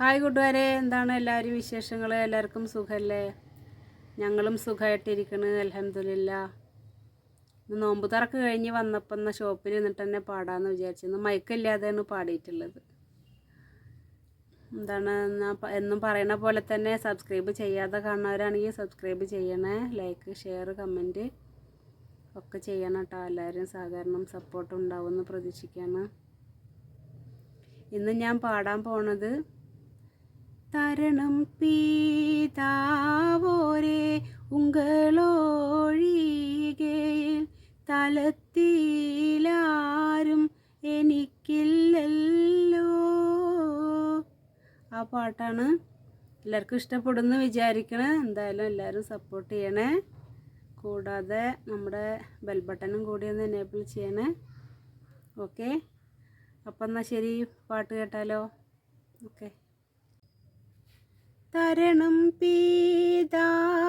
Hi കൂട്ടുകാരെ എന്താണ് എല്ലാവരും വിശേഷങ്ങൾ എല്ലാവർക്കും സുഖമല്ലേ ഞങ്ങളും സുഖമായിട്ടിരിക്കണ് അലഹമില്ല ഇന്ന് നോമ്പ് തറക്ക് കഴിഞ്ഞ് വന്നപ്പോൾ എന്നാൽ ഷോപ്പിൽ നിന്നിട്ട് തന്നെ പാടാമെന്ന് വിചാരിച്ചു ഇന്ന് മയക്കില്ലാതെയാണ് പാടിയിട്ടുള്ളത്. എന്താണ് എന്നും പറയണ പോലെ തന്നെ സബ്സ്ക്രൈബ് ചെയ്യാതെ കാണുന്നവരാണെങ്കിൽ സബ്സ്ക്രൈബ് ചെയ്യണേ ലൈക്ക് ഷെയർ കമന്റ് ഒക്കെ ചെയ്യണം കേട്ടോ. എല്ലാവരും സഹകരണം സപ്പോർട്ട് ഉണ്ടാവുമെന്ന് പ്രതീക്ഷിക്കുകയാണ് ഇന്ന് ഞാൻ പാടാൻ പോണത് തരണം பீதாவோரே உங்களோழிகேல் തലത്തിലാരും എനിക്കില്ലല്ലോ. ആ പാട്ടാണ് എല്ലാവർക്കും ഇഷ്ടപ്പെടുന്നു വിചാരിക്കണേ. എന്തായാലും എല്ലാവരും സപ്പോർട്ട് ചെയ്യണേ. കൂടാതെ നമ്മുടെ ബെൽ ബട്ടണും കൂടി ഒന്ന് എനേബിൾ ചെയ്യണേ. ഓക്കെ അപ്പം എന്നാൽ ശരി പാട്ട് കേട്ടാലോ? ഓക്കെ തരണം പീതാവോരേ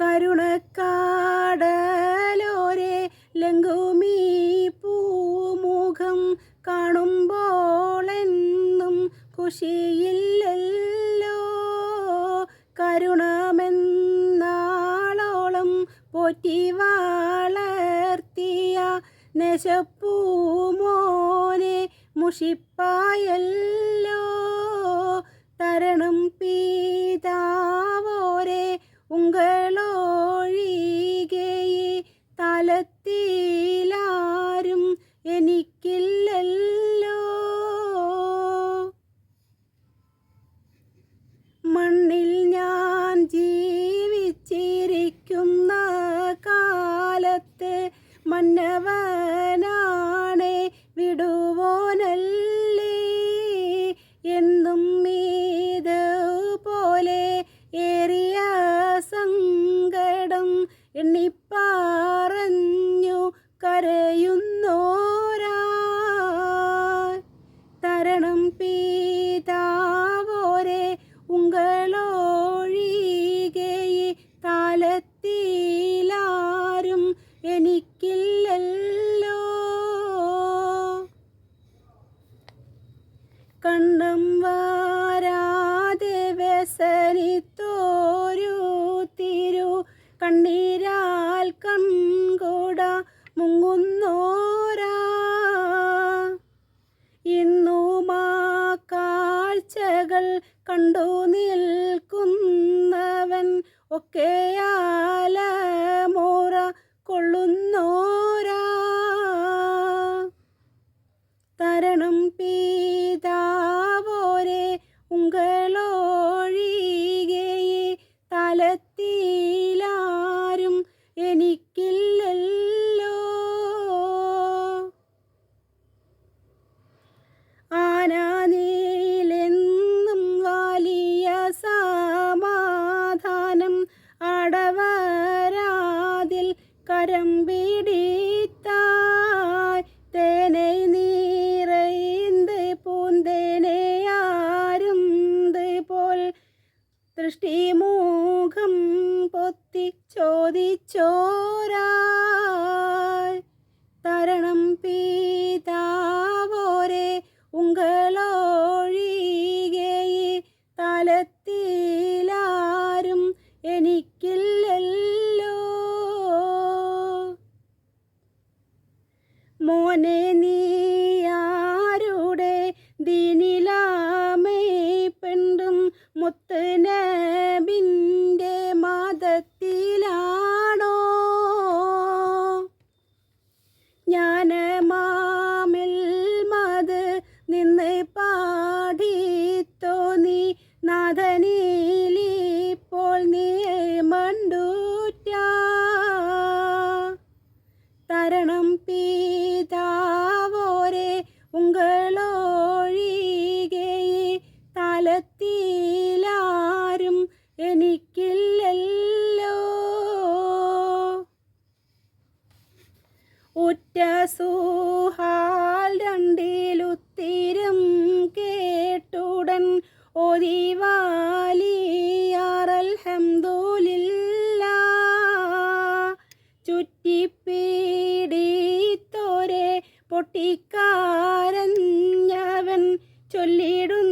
കരുണക്കാടലോരെ ലങ്കുമീ പൂമുഖം കാണുമ്പോൾ എന്നും കുശിയില്ലല്ലോ. കരുണമെന്നാളോളം പോറ്റി വളർത്തിയ നെശപ്പൂമോനെ മുഷിപ്പായല്ലോ കണ്ണീരാൽ കൺകൂട മുങ്ങുന്നോരാ. ഇന്നുമാ കാഴ്ചകൾ കണ്ടു നിൽക്കുന്നവൻ ഒക്കെയാല Nani. മോനെ നീയാരുടെ ദിനിലാമേ? പെണ്ടും മുത്ത് നബിന്റെ മതത്തിലാണോ? ഞാൻ മാമിൽ മത് നിന്ന് പാടിത്തോ നീ? നാഥനിലിപ്പോൾ നീ മണ്ടൂറ്റ. തരണം പീ ലോകത്തിലാരും എനിക്കില്ലല്ലോ. ഒറ്റ സൂഹാൽ രണ്ടിലുത്തിരും കേട്ടുടൻ ഒതിവാലിയാറൽ ഹംദൂലില്ല ചുറ്റിപ്പീടിത്തോരെ പൊട്ടിക്കാരഞ്ഞവൻ ചൊല്ലിടുന്നു